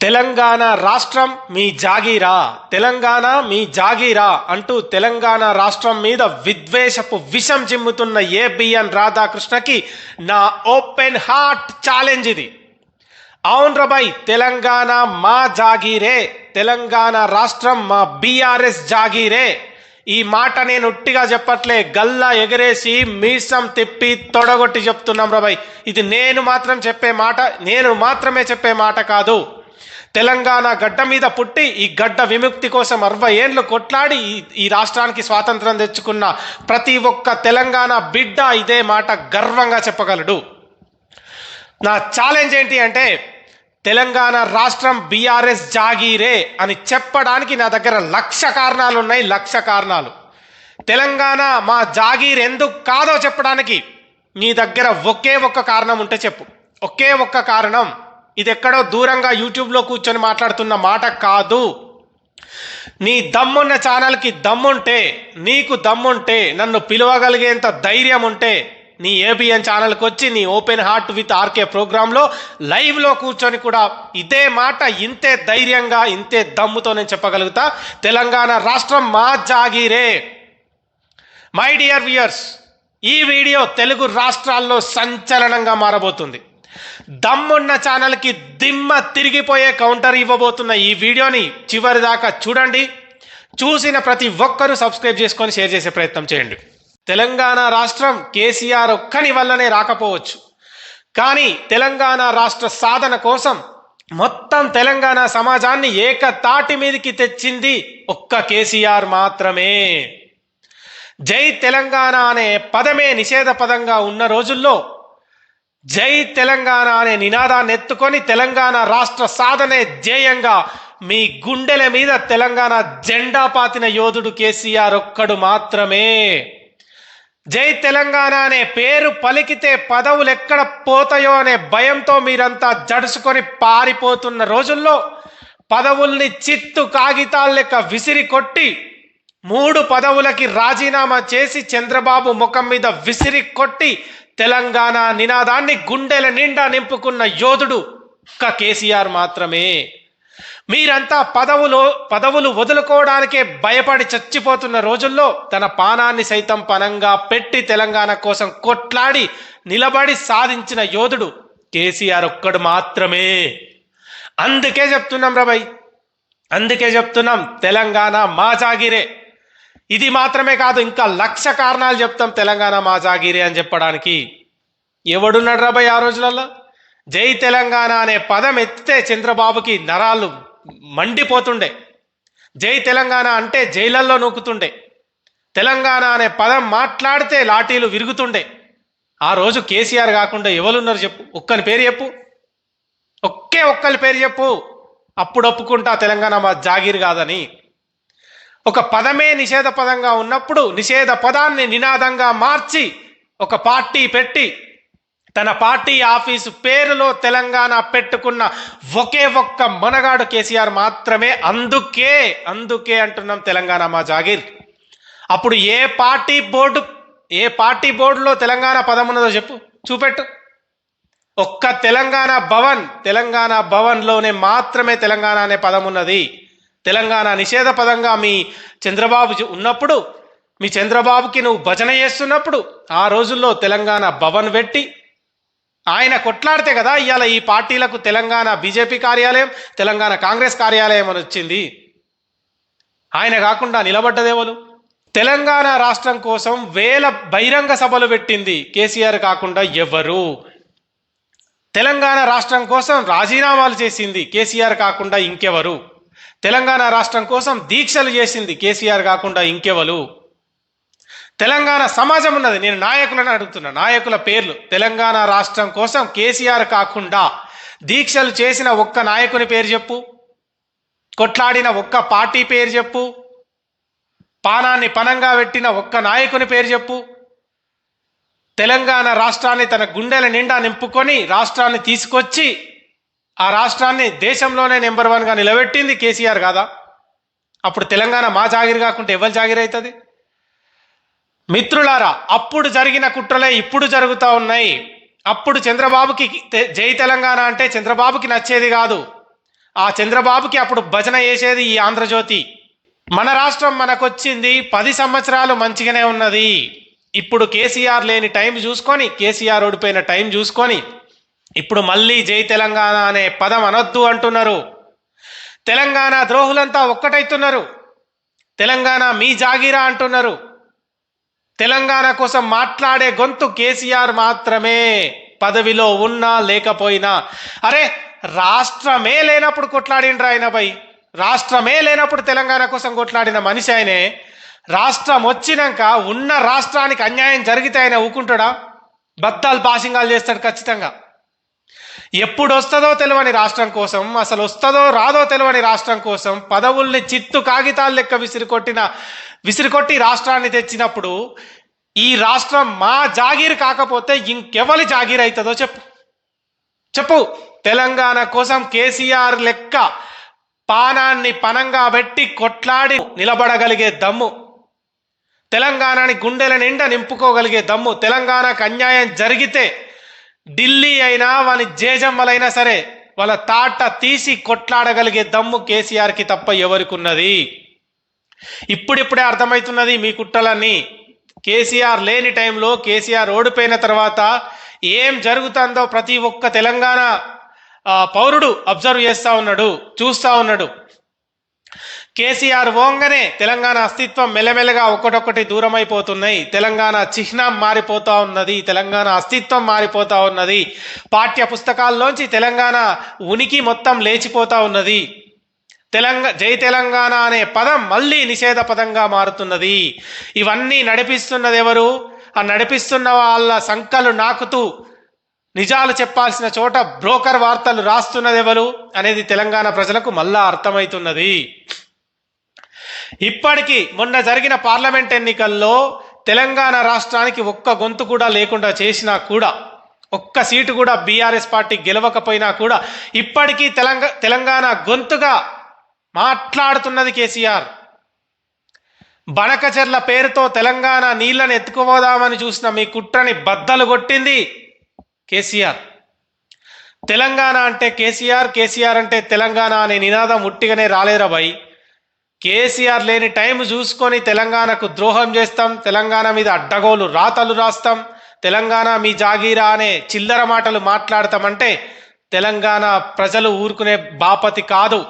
తెలంగాణ రాష్ట్రం మీ జాగీరా. తెలంగాణ మీ జాగీరా అంటూ తెలంగాణ రాష్ట్రం మీద విద్వేషపు విషం చిమ్ముతున్న ఏబిఎన్ రాధాకృష్ణకి నా ఓపెన్ హార్ట్ ఛాలెంజ్ ఇది. అవునరబాయ్ తెలంగాణ మా జాగీరే. తెలంగాణ రాష్ట్రం మా బీఆర్ఎస్ జాగీరే. ఈ మాట నేను ఉట్టిగా చెప్పట్లే గల్లా ఎగరేసి మీసం తిప్పి తొడగొట్టి చెప్తున్నాం రబాయ్. ఇది నేను మాత్రం చెప్పే మాట నేను మాత్రమే చెప్పే మాట కాదు. తెలంగాణ గడ్డ మీద పుట్టి ఈ గడ్డ విముక్తి కోసం అరవై ఏండ్లు కొట్లాడి ఈ- ఈ రాష్ట్రానికి స్వాతంత్రం తెచ్చుకున్న ప్రతి ఒక్క తెలంగాణ బిడ్డ ఇదే మాట గర్వంగా చెప్పగలడు. నా ఛాలెంజ్ ఏంటి అంటే తెలంగాణ రాష్ట్రం బీఆర్ఎస్ జాగీరే అని చెప్పడానికి నా దగ్గర లక్ష కారణాలు ఉన్నాయి లక్ష కారణాలు. తెలంగాణ మా జాగీర్ ఎందుకు కాదో చెప్పడానికి నీ దగ్గర ఒకే ఒక్క కారణం ఉంటే చెప్పు. ఒకే ఒక్క కారణం. ఇది ఎక్కడో దూరంగా యూట్యూబ్లో కూర్చొని మాట్లాడుతున్న మాట కాదు. నీ దమ్మున్న ఛానల్కి దమ్ముంటే నీకు దమ్ముంటే నన్ను పిలవగలిగేంత ధైర్యం ఉంటే నీ ఏబిఎన్ ఛానల్కి వచ్చి నీ ఓపెన్ హార్ట్ విత్ ఆర్కే ప్రోగ్రాంలో లైవ్లో కూర్చొని కూడా ఇదే మాట ఇంతే ధైర్యంగా ఇంతే దమ్ముతో నేను చెప్పగలుగుతా. తెలంగాణ రాష్ట్రం మా జాగీరే. మై డియర్ వ్యూయర్స్ ఈ వీడియో తెలుగు రాష్ట్రాల్లో సంచలనంగా మారబోతుంది. దమ్మున్న ఛానల్కి దిమ్మ తిరిగిపోయే కౌంటర్ ఇవ్వబోతున్న ఈ వీడియోని చివరి దాకా చూడండి. చూసిన ప్రతి ఒక్కరూ సబ్స్క్రైబ్ చేసుకొని షేర్ చేసే ప్రయత్నం చేయండి. తెలంగాణ రాష్ట్రం కేసీఆర్ ఒక్కని వల్లనే రాకపోవచ్చు. కానీ తెలంగాణ రాష్ట్ర సాధన కోసం మొత్తం తెలంగాణ సమాజాన్ని ఏకతాటి మీదకి తెచ్చింది ఒక్క కేసీఆర్ మాత్రమే. జై తెలంగాణ అనే పదమే నిషేధ పదంగా ఉన్న రోజుల్లో జై తెలంగాణ అనే నినాదాన్ని ఎత్తుకొని తెలంగాణ రాష్ట్ర సాధనే ధ్యేయంగా మీ గుండెల మీద తెలంగాణ జెండా పాతిన యోధుడు కేసీఆర్ ఒక్కడు మాత్రమే. జై తెలంగాణ అనే పేరు పలికితే పదవులు ఎక్కడ పోతాయో అనే భయంతో మీరంతా జడుసుకొని పారిపోతున్న రోజుల్లో పదవుల్ని చిత్తు కాగితాల లెక్క విసిరి కొట్టి మూడు పదవులకి రాజీనామా చేసి చంద్రబాబు ముఖం మీద విసిరి కొట్టి తెలంగాణ నినాదాన్ని గుండెల నిండా నింపుకున్న యోధుడు ఒక్క కేసీఆర్ మాత్రమే. మీరంతా పదవులు పదవులు వదులుకోవడానికే భయపడి చచ్చిపోతున్న రోజుల్లో తన పానాన్ని సైతం పనంగా పెట్టి తెలంగాణ కోసం కొట్లాడి నిలబడి సాధించిన యోధుడు కేసీఆర్ ఒక్కడు మాత్రమే. అందుకే చెప్తున్నాం రబాయ్. అందుకే చెప్తున్నాం తెలంగాణ మా జాగిరే ఇది మాత్రమే కాదు ఇంకా లక్ష కారణాలు చెప్తాం తెలంగాణ మా జాగిరే అని చెప్పడానికి. ఎవడున్నాడు రాబోయ్ ఆ రోజులలో? జై తెలంగాణ అనే పదం ఎత్తితే చంద్రబాబుకి నరాలు మండిపోతుండే. జై తెలంగాణ అంటే జైలల్లో నూకుతుండే. తెలంగాణ అనే పదం మాట్లాడితే లాఠీలు విరుగుతుండే. ఆ రోజు కేసీఆర్ కాకుండా ఎవరున్నారు చెప్పు? ఒక్కని పేరు చెప్పు. ఒక్కే ఒక్కరి పేరు చెప్పు. అప్పుడు ఒప్పుకుంటా తెలంగాణ మా జాగీర్ కాదని. ఒక పదమే నిషేధ పదంగా ఉన్నప్పుడు నిషేధ పదాన్ని నినాదంగా మార్చి ఒక పార్టీ పెట్టి తన పార్టీ ఆఫీసు పేరులో తెలంగాణ పెట్టుకున్న ఒకే ఒక్క మనగాడు కేసీఆర్ మాత్రమే. అందుకే అందుకే అంటున్నాం తెలంగాణ మా జాగీర్. అప్పుడు ఏ పార్టీ బోర్డు ఏ పార్టీ బోర్డులో తెలంగాణ పదం ఉన్నదో చెప్పు చూపెట్టు. ఒక్క తెలంగాణ భవన్ తెలంగాణ భవన్లోనే మాత్రమే తెలంగాణ అనే పదం ఉన్నది. తెలంగాణ నిషేధ పదంగా మీ చంద్రబాబు ఉన్నప్పుడు మీ చంద్రబాబుకి నువ్వు భజన చేస్తున్నప్పుడు ఆ రోజుల్లో తెలంగాణ భవన్ పెట్టి ఆయన కొట్లాడితే కదా ఇవాళ ఈ పార్టీలకు తెలంగాణ బీజేపీ కార్యాలయం తెలంగాణ కాంగ్రెస్ కార్యాలయం అని వచ్చింది. ఆయన కాకుండా నిలబడ్డదేవలు తెలంగాణ రాష్ట్రం కోసం వేల బహిరంగ సభలు పెట్టింది కేసీఆర్ కాకుండా ఎవరు? తెలంగాణ రాష్ట్రం కోసం రాజీనామాలు చేసింది కేసీఆర్ కాకుండా ఇంకెవరు? తెలంగాణ రాష్ట్రం కోసం దీక్షలు చేసింది కేసీఆర్ కాకుండా ఇంకెవలు తెలంగాణ సమాజం ఉన్నది. నేను నాయకులను అడుగుతున్నా. నాయకుల పేర్లు. తెలంగాణ రాష్ట్రం కోసం కేసీఆర్ కాకుండా దీక్షలు చేసిన ఒక్క నాయకుని పేరు చెప్పు. కొట్లాడిన ఒక్క పార్టీ పేరు చెప్పు. పానాన్ని పనంగా పెట్టిన ఒక్క నాయకుని పేరు చెప్పు. తెలంగాణ రాష్ట్రాన్ని తన గుండెల నిండా నింపుకొని రాష్ట్రాన్ని తీసుకొచ్చి ఆ రాష్ట్రాన్ని దేశంలోనే నెంబర్ వన్గా నిలబెట్టింది కేసీఆర్ కాదా? అప్పుడు తెలంగాణ మా జాగిరి కాకుంటే ఎవరి జాగిరి అవుతుంది? మిత్రులారా అప్పుడు జరిగిన కుట్రలే ఇప్పుడు జరుగుతూ ఉన్నాయి. అప్పుడు చంద్రబాబుకి జై తెలంగాణ అంటే చంద్రబాబుకి నచ్చేది కాదు. ఆ చంద్రబాబుకి అప్పుడు భజన చేసేది ఈ ఆంధ్రజ్యోతి. మన రాష్ట్రం మనకొచ్చింది పది సంవత్సరాలు మంచిగానే ఉన్నది. ఇప్పుడు కేసీఆర్ లేని టైం చూసుకొని కేసీఆర్ ఓడిపోయిన టైం చూసుకొని ఇప్పుడు మళ్ళీ జై తెలంగాణ అనే పదం అనొద్దు అంటున్నారు. తెలంగాణ ద్రోహులంతా ఒక్కటైతున్నారు. తెలంగాణ మీ జాగీరా అంటున్నారు. తెలంగాణ కోసం మాట్లాడే గొంతు కేసీఆర్ మాత్రమే పదవిలో ఉన్నా లేకపోయినా. అరే రాష్ట్రమే లేనప్పుడు కొట్లాడిండ్రా ఆయన పై. రాష్ట్రమే లేనప్పుడు తెలంగాణ కోసం కొట్లాడిన మనిషి ఆయనే. రాష్ట్రం వచ్చినాక ఉన్న రాష్ట్రానికి అన్యాయం జరిగితే ఆయన ఊకుంటాడా? బత్తాలు పాసింగాలు చేస్తాడు ఖచ్చితంగా. ఎప్పుడు వస్తుందో తెలియని రాష్ట్రం కోసం అసలు వస్తుందో రాదో తెలియని రాష్ట్రం కోసం పదవుల్ని చిత్తు కాగితాలు లెక్క విసిరికొట్టిన విసిరికొట్టి రాష్ట్రాన్ని తెచ్చినప్పుడు ఈ రాష్ట్రం మా జాగీర్ కాకపోతే ఇంకెవరి జాగీర్ అవుతుందో చెప్పు. చెప్పు. తెలంగాణ కోసం కేసీఆర్ లెక్క పానాన్ని పనంగా పెట్టి కొట్లాడి నిలబడగలిగే దమ్ము. తెలంగాణని గుండెల నిండా నింపుకోగలిగే దమ్ము. తెలంగాణకు అన్యాయం జరిగితే ఢిల్లీ అయినా వాని జేజమ్మలైనా సరే వాళ్ళ తాట తీసి కొట్లాడగలిగే దమ్ము కేసీఆర్కి తప్ప ఎవరికి ఉన్నది ఇప్పుడిప్పుడే అర్థమవుతున్నది మీ కుట్రలన్నీ. కేసీఆర్ లేని టైంలో కేసీఆర్ ఓడిపోయిన తర్వాత ఏం జరుగుతుందో ప్రతి ఒక్క తెలంగాణ పౌరుడు అబ్జర్వ్ చేస్తూ ఉన్నాడు చూస్తూ ఉన్నాడు. కేసీఆర్ ఓంగనే తెలంగాణ అస్తిత్వం మెల్లమెల్లగా ఒకటొకటి దూరమైపోతున్నాయి. తెలంగాణ చిహ్నం మారిపోతా ఉన్నది. తెలంగాణ అస్తిత్వం మారిపోతా ఉన్నది. పాఠ్య పుస్తకాల్లోంచి తెలంగాణ ఉనికి మొత్తం లేచిపోతా ఉన్నది. తెలంగా జై తెలంగాణ అనే పదం మళ్ళీ నిషేధ పదంగా మారుతున్నది. ఇవన్నీ నడిపిస్తున్నది ఎవరు ఆ నడిపిస్తున్న వాళ్ళ సంకలు నాకుతూ నిజాలు చెప్పాల్సిన చోట బ్రోకర్ వార్తలు రాస్తున్నది ఎవరు అనేది తెలంగాణ ప్రజలకు మళ్ళా అర్థమవుతున్నది ఇప్పటికీ మొన్న జరిగిన పార్లమెంట్ ఎన్నికల్లో తెలంగాణ రాష్ట్రానికి ఒక్క గొంతు కూడా లేకుండా చేసినా కూడా ఒక్క సీటు కూడా బీఆర్ఎస్ పార్టీ గెలవకపోయినా కూడా ఇప్పటికీ తెలంగాణ తెలంగాణ గొంతుగా మాట్లాడుతున్నది కేసీఆర్. బనకచెర్ల పేరుతో తెలంగాణ నీళ్ళను ఎత్తుకుపోదామని చూసిన మీ కుట్రని బద్దలు కొట్టింది కేసీఆర్. తెలంగాణ అంటే కేసీఆర్ కేసీఆర్ అంటే తెలంగాణ అనే నినాదం ఉట్టిగానే రాలేరా బాయ్? కేసీఆర్ లేని టైం చూసుకొని తెలంగాణకు ద్రోహం చేస్తాం తెలంగాణ మీద అడ్డగోలు రాతలు రాస్తాం తెలంగాణ మీ జాగీరా అనే చిల్లర మాటలు మాట్లాడతామంటే తెలంగాణ ప్రజలు ఊరుకునే బాపతి కాదు.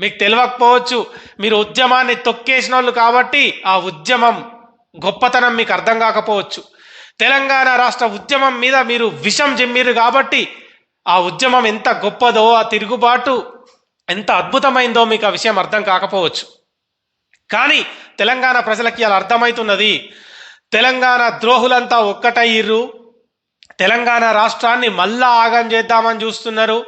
మీకు తెలియకపోవచ్చు మీరు ఉద్యమాన్ని తొక్కేసిన వాళ్ళు కాబట్టి ఆ ఉద్యమం గొప్పతనం మీకు అర్థం కాకపోవచ్చు. తెలంగాణ రాష్ట్ర ఉద్యమం మీద మీరు విషం జిమ్మిరు కాబట్టి ఆ ఉద్యమం ఎంత గొప్పదో ఆ తిరుగుబాటు ఎంత అద్భుతమైందో మీకు ఆ విషయం అర్థం కాకపోవచ్చు. కానీ తెలంగాణ ప్రజలకి అలా అర్థమవుతున్నది తెలంగాణ ద్రోహులంతా ఒక్కటయ్యిర్రు తెలంగాణ రాష్ట్రాన్ని మళ్ళా ఆగం చేద్దామని చూస్తున్నారు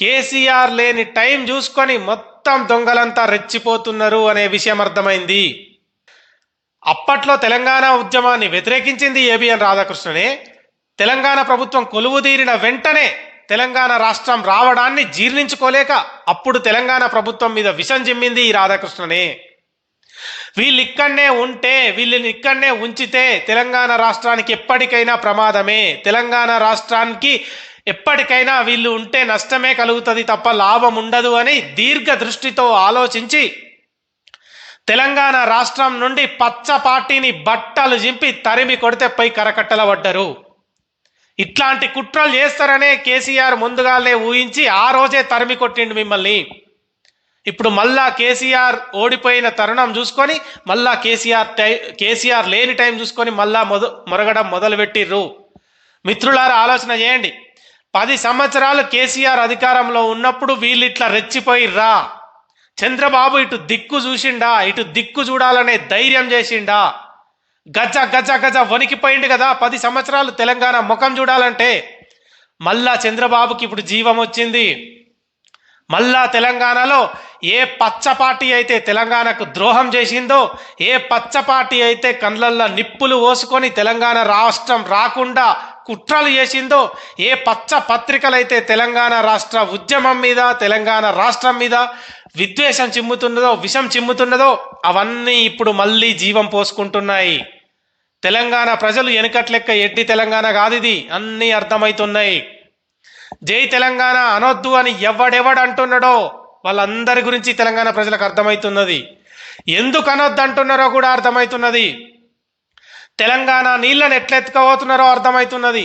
కేసీఆర్ లేని టైం చూసుకొని మొత్తం దొంగలంతా రెచ్చిపోతున్నారు అనే విషయం అర్థమైంది. అప్పట్లో తెలంగాణ ఉద్యమాన్ని వ్యతిరేకించింది ఏబిఎన్ రాధాకృష్ణనే తెలంగాణ ప్రభుత్వం కొలువుదీరిన వెంటనే తెలంగాణ రాష్ట్రం రావడాన్ని జీర్ణించుకోలేక అప్పుడు తెలంగాణ ప్రభుత్వం మీద విషం జిమ్మింది ఈ రాధాకృష్ణనే. వీళ్ళు ఇక్కడనే ఉంటే వీళ్ళని ఇక్కడనే ఉంచితే తెలంగాణ రాష్ట్రానికి ఎప్పటికైనా ప్రమాదమే. తెలంగాణ రాష్ట్రానికి ఎప్పటికైనా వీళ్ళు ఉంటే నష్టమే కలుగుతుంది తప్ప లాభం ఉండదు అని దీర్ఘ దృష్టితో ఆలోచించి తెలంగాణ రాష్ట్రం నుండి పచ్చ పార్టీని బట్టలు జింపి తరిమి కొడితే పై కరకట్టల పడ్డరు. ఇట్లాంటి కుట్రలు చేస్తారనే కేసీఆర్ ముందుగానే ఊహించి ఆ రోజే తరిమి కొట్టిండు మిమ్మల్ని. ఇప్పుడు మళ్ళా కేసీఆర్ ఓడిపోయిన తరుణం చూసుకొని మళ్ళా కేసీఆర్ టై కేసీఆర్ లేని టైం చూసుకొని మళ్ళా మొద మొరగడం మొదలుపెట్టిర్రు. మిత్రులారా ఆలోచన చేయండి. పది సంవత్సరాలు కేసీఆర్ అధికారంలో ఉన్నప్పుడు వీళ్ళు ఇట్లా రెచ్చిపోయిర్రా. చంద్రబాబు ఇటు దిక్కు చూసిండా ఇటు దిక్కు చూడాలనే ధైర్యం చేసిండా. గజ గజ గజ వణికిపోయిండు కదా. పది సంవత్సరాలు తెలంగాణ ముఖం చూడాలంటే మళ్ళా చంద్రబాబుకి ఇప్పుడు జీవం వచ్చింది. మళ్ళా తెలంగాణలో ఏ పచ్చ పార్టీ అయితే తెలంగాణకు ద్రోహం చేసిందో ఏ పచ్చ పార్టీ అయితే కండ్లల్లో నిప్పులు పోసుకొని తెలంగాణ రాష్ట్రం రాకుండా కుట్రలు చేసిందో ఏ పచ్చ పత్రికలైతే తెలంగాణ రాష్ట్ర ఉద్యమం మీద తెలంగాణ రాష్ట్రం మీద విద్వేషం చిమ్ముతున్నదో విషం చిమ్ముతున్నదో అవన్నీ ఇప్పుడు మళ్ళీ జీవం పోసుకుంటున్నాయి. తెలంగాణ ప్రజలు వెనుకట్లెక్క ఎడ్డి తెలంగాణ కాదు ఇది. అన్నీ అర్థమవుతున్నాయి జై తెలంగాణ అనొద్దు అని ఎవడెవడు అంటున్నాడో వాళ్ళందరి గురించి తెలంగాణ ప్రజలకు అర్థమవుతున్నది ఎందుకు అనొద్దు అంటున్నారో కూడా అర్థమవుతున్నది తెలంగాణ నీళ్ళని ఎట్లెత్తుకోబోతున్నారో అర్థమవుతున్నది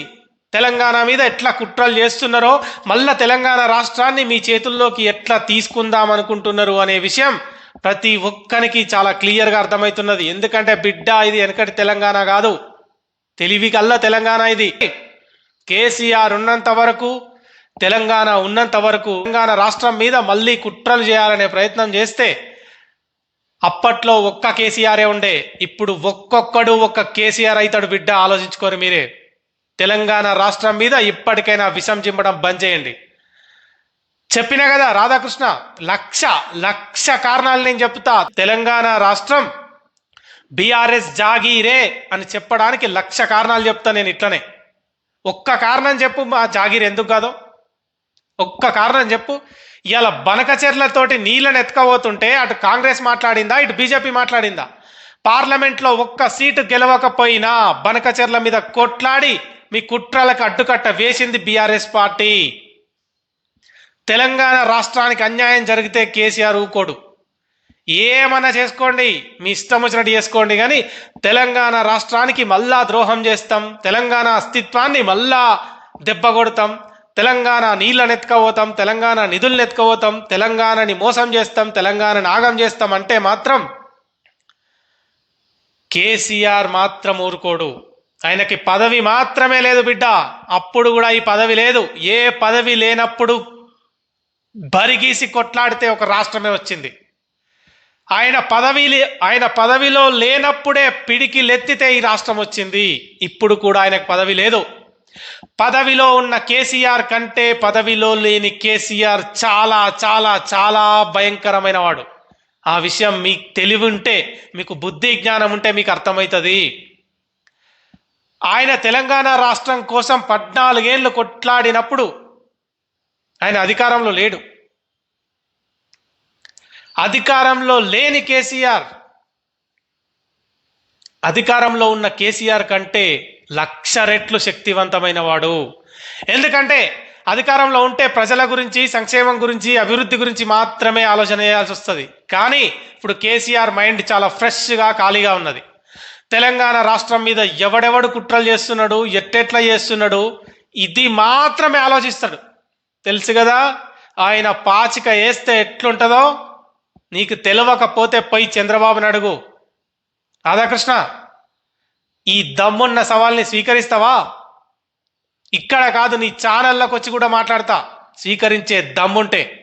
తెలంగాణ మీద ఎట్లా కుట్రలు చేస్తున్నారో మళ్ళా తెలంగాణ రాష్ట్రాన్ని మీ చేతుల్లోకి ఎట్లా తీసుకుందాం అనుకుంటున్నారు అనే విషయం ప్రతి ఒక్కరికి చాలా క్లియర్గా అర్థమవుతున్నది. ఎందుకంటే బిడ్డ ఇది వెనకటి తెలంగాణ కాదు. తెలివి కల్లా తెలంగాణ ఇది. కేసీఆర్ ఉన్నంత వరకు తెలంగాణ ఉన్నంత వరకు తెలంగాణ రాష్ట్రం మీద మళ్ళీ కుట్రలు చేయాలనే ప్రయత్నం చేస్తే అప్పట్లో ఒక్క కేసీఆరే ఉండే. ఇప్పుడు ఒక్కొక్కడు ఒక్క కేసీఆర్ అవుతాడు బిడ్డ ఆలోచించుకోరు మీరే. తెలంగాణ రాష్ట్రం మీద ఇప్పటికైనా విషం చింపడం బంద్ చేయండి. చెప్పినా కదా రాధాకృష్ణ లక్ష లక్ష కారణాలు నేను చెప్తా. తెలంగాణ రాష్ట్రం బీఆర్ఎస్ జాగీరే అని చెప్పడానికి లక్ష కారణాలు చెప్తా నేను ఇట్లనే. ఒక్క కారణం చెప్పు మా జాగీర్ ఎందుకు కాదో. ఒక్క కారణం చెప్పు. ఇలా బనకచెర్లతోటి నీళ్ళని ఎత్తుకపోతుంటే అటు కాంగ్రెస్ మాట్లాడిందా ఇటు బీజేపీ మాట్లాడిందా? పార్లమెంట్లో ఒక్క సీటు గెలవకపోయినా బనకచెర్ల మీద కొట్లాడి మీ కుట్రలకు అడ్డుకట్ట వేసింది బీఆర్ఎస్ పార్టీ. తెలంగాణ రాష్ట్రానికి అన్యాయం జరిగితే కేసీఆర్ ఊకోడు. ఏమన్నా చేసుకోండి మీ ఇష్టం వచ్చినట్టు చేసుకోండి కానీ తెలంగాణ రాష్ట్రానికి మళ్ళా ద్రోహం చేస్తాం తెలంగాణ అస్తిత్వాన్ని మళ్ళా దెబ్బ కొడతాం తెలంగాణ నీళ్ళని ఎత్తుకపోతాం తెలంగాణ నిధులను ఎత్తుకపోతాం తెలంగాణని మోసం చేస్తాం తెలంగాణని నాగం చేస్తాం అంటే మాత్రం కేసీఆర్ మాత్రం ఊరుకోడు. ఆయనకి పదవి మాత్రమే లేదు బిడ్డ. అప్పుడు కూడా ఈ పదవి లేదు. ఏ పదవి లేనప్పుడు బరిగీసి కొట్లాడితే ఒక రాష్ట్రమే వచ్చింది. ఆయన పదవి లే- ఆయన పదవిలో లేనప్పుడే పిడికి లెత్తితే ఈ రాష్ట్రం వచ్చింది. ఇప్పుడు కూడా ఆయనకు పదవి లేదు. పదవిలో ఉన్న కేసీఆర్ కంటే పదవిలో లేని కేసీఆర్ చాలా చాలా చాలా భయంకరమైన వాడు. ఆ విషయం మీకు తెలివి ఉంటే మీకు బుద్ధి జ్ఞానం ఉంటే మీకు అర్థమవుతుంది. ఆయన తెలంగాణ రాష్ట్రం కోసం పద్నాలుగేళ్ళు కొట్లాడినప్పుడు ఆయన అధికారంలో లేడు. అధికారంలో లేని కేసీఆర్ అధికారంలో ఉన్న కేసీఆర్ కంటే లక్ష రెట్లు శక్తివంతమైన వాడు. ఎందుకంటే అధికారంలో ఉంటే ప్రజల గురించి సంక్షేమం గురించి అభివృద్ధి గురించి మాత్రమే ఆలోచన చేయాల్సి వస్తుంది. కానీ ఇప్పుడు కేసీఆర్ మైండ్ చాలా ఫ్రెష్గా ఖాళీగా ఉన్నది. తెలంగాణ రాష్ట్రం మీద ఎవడెవడు కుట్రలు చేస్తున్నాడు ఎట్టెట్లా చేస్తున్నాడు ఇది మాత్రమే ఆలోచిస్తాడు. తెలుసు కదా? ఆయన పాచిక వేస్తే ఎట్లుంటుందో? నీకు తెలియకపోతే పై చంద్రబాబుని అడుగు. రాధాకృష్ణ ఈ దమ్మున్న సవాల్ని స్వీకరిస్తావా? ఇక్కడ కాదు నీ ఛానల్లోకి వచ్చి కూడా మాట్లాడతా. స్వీకరించే దమ్ముంటే.